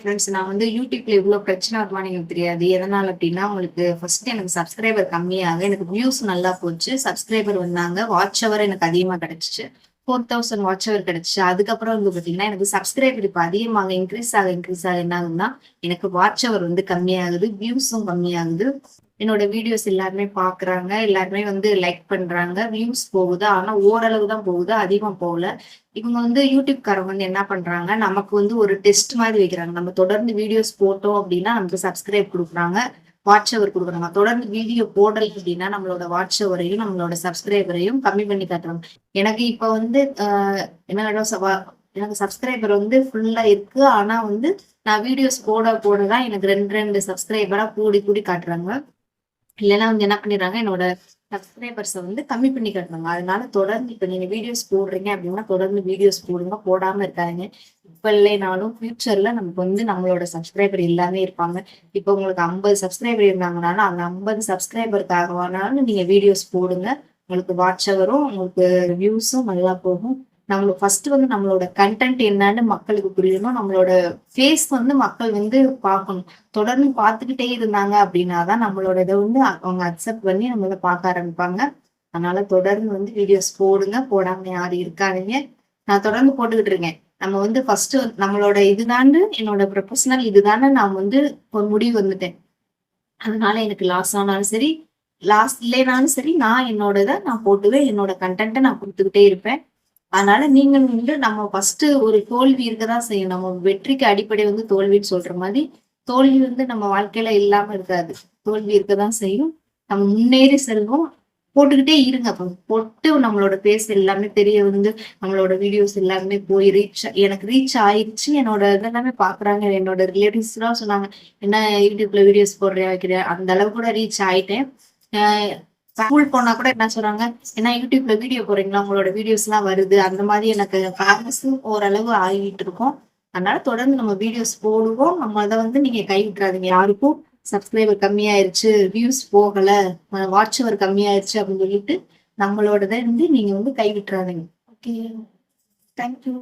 Friends நான் வந்து யூடியூப்ல இவ்வளோ பிரச்சனை வருமானு எனக்கு தெரியாது. எதனால அப்படின்னா உங்களுக்கு ஃபர்ஸ்ட் எனக்கு சப்ஸ்கிரைபர் கம்மியாக எனக்கு வியூஸ் நல்லா போச்சு. சப்ஸ்கிரைபர் வந்தாங்க. வாட்ச் அவர் எனக்கு அதிகமாக கிடைச்சிச்சு. ஃபோர் தௌசண்ட் வாட்ச் அவர் கிடைச்சிச்சு. அதுக்கப்புறம் வந்து பார்த்தீங்கன்னா எனக்கு சப்ஸ்கிரைபர் இப்போ அதிகமாக இன்க்ரீஸ் ஆக இன்க்ரீஸ் ஆக என்ன ஆகுதுன்னா எனக்கு வாட்ச் அவர் வந்து கம்மியாகுது வியூஸும் கம்மியாகுது. என்னோட வீடியோஸ் எல்லாருமே பாக்குறாங்க எல்லாருமே வந்து லைக் பண்றாங்க வியூஸ் போகுது. ஆனா ஓரளவு தான் போகுது அதிகம் போகல. இவங்க வந்து யூடியூப்காரங்க வந்து என்ன பண்றாங்க நமக்கு வந்து ஒரு டெஸ்ட் மாதிரி வைக்கிறாங்க. நம்ம தொடர்ந்து வீடியோஸ் போட்டோம் அப்படின்னா நமக்கு சப்ஸ்கிரைப் கொடுக்குறாங்க வாட்ச் அவர் கொடுக்குறாங்க. தொடர்ந்து வீடியோ போடல அப்படின்னா நம்மளோட வாட்ச் அவரையும் நம்மளோட சப்ஸ்கிரைபரையும் கம்மி பண்ணி காட்டுறாங்க. எனக்கு இப்ப வந்து என்ன சவா- எனக்கு சப்ஸ்கிரைபர் வந்து ஃபுல்லா இருக்கு. ஆனா வந்து நான் வீடியோஸ் போட போட தான் எனக்கு ரெண்டு ரெண்டு சப்ஸ்கிரைபரா கூடி கூடி காட்டுறாங்க. இல்லைன்னா வந்து என்ன பண்ணிடுறாங்க என்னோட சப்ஸ்கிரைபர்ஸை வந்து கம்மி பண்ணி கட்டணுங்க அதனால தொடர்ந்து இப்போ நீங்கள் வீடியோஸ் போடுறீங்க அப்படின்னா தொடர்ந்து வீடியோஸ் போடுங்க. போடாமல் இருக்காதீங்க. இப்போ இல்லைனாலும் ஃபியூச்சரில் நமக்கு வந்து நம்மளோட சப்ஸ்கிரைபர் எல்லாமே இருப்பாங்க. இப்போ உங்களுக்கு ஐம்பது சப்ஸ்கிரைபர் இருந்தாங்கனாலும் அந்த ஐம்பது சப்ஸ்கிரைபருக்காகவானாலும் நீங்கள் வீடியோஸ் போடுங்க. உங்களுக்கு வாட்ச் அவரும் உங்களுக்கு வியூஸும் நல்லா போகும். நம்மளுக்கு ஃபர்ஸ்ட் வந்து நம்மளோட கண்டென்ட் என்னன்னு மக்களுக்கு புரியணும். நம்மளோட ஃபேஸ் வந்து மக்கள் வந்து பார்க்கணும். தொடர்ந்து பார்த்துக்கிட்டே இருந்தாங்க அப்படின்னா தான் நம்மளோட இதை வந்து அவங்க அக்செப்ட் பண்ணி நம்மள பார்க்க ஆரம்பிப்பாங்க. அதனால தொடர்ந்து வந்து வீடியோஸ் போடுங்க. போடாம யாரும் இருக்காதீங்க. நான் தொடர்ந்து போட்டுக்கிட்டு இருக்கேன். நம்ம வந்து ஃபர்ஸ்ட் நம்மளோட இதுதான்னு என்னோட ப்ரொஃபஷனல் இதுதானே நான் வந்து ஒரு முடிவு வந்துட்டேன். அதனால எனக்கு லாஸ் ஆனாலும் சரி லாஸ் இல்லைனாலும் சரி நான் என்னோட இதை நான் போட்டுவேன் என்னோட கண்டென்ட்டை நான் கொடுத்துக்கிட்டே இருப்பேன். அதனால நீங்கள் வந்து நம்ம ஃபர்ஸ்ட் ஒரு தோல்வி இருக்கதான் செய்யும். நம்ம வெற்றிக்கு அடிப்படை வந்து தோல்வின்னு சொல்ற மாதிரி தோல்வி வந்து நம்ம வாழ்க்கையில இல்லாம இருக்காது. தோல்வி இருக்கதான் செய்யும். நம்ம முன்னேறி செல்வோம். போட்டுக்கிட்டே இருங்க. அப்ப போட்டு நம்மளோட பேஸ் எல்லாமே தெரிய வந்து நம்மளோட வீடியோஸ் எல்லாமே போய் ரீச் எனக்கு ரீச் ஆயிடுச்சு. என்னோட இதெல்லாமே பாக்குறாங்க. என்னோட ரிலேட்டிவ்ஸ் எல்லாம் சொன்னாங்க என்ன யூடியூப்ல வீடியோஸ் போடுறியா? வைக்கிறியா அந்த அளவு கூட ரீச் ஆயிட்டேன். ஸ்கூல் போனா கூட என்ன சொல்றாங்க ஏன்னா யூடியூப்ல வீடியோ போறீங்களா உங்களோட வீடியோஸ் எல்லாம் வருது. அந்த மாதிரி எனக்கு ஃபேமஸும் ஓரளவு ஆகிட்டு இருக்கும். அதனால தொடர்ந்து நம்ம வீடியோஸ் போடுவோம். நம்ம அதை வந்து நீங்க கை விட்டுறாதீங்க யாருக்கும் சப்ஸ்கிரைபர் கம்மியாயிருச்சு வியூஸ் போகல வாட்ச் அவர் கம்மியாயிருச்சு அப்படின்னு சொல்லிட்டு நம்மளோடதை வந்து நீங்க வந்து கை விட்டுறாதீங்க ஓகே தேங்க்யூ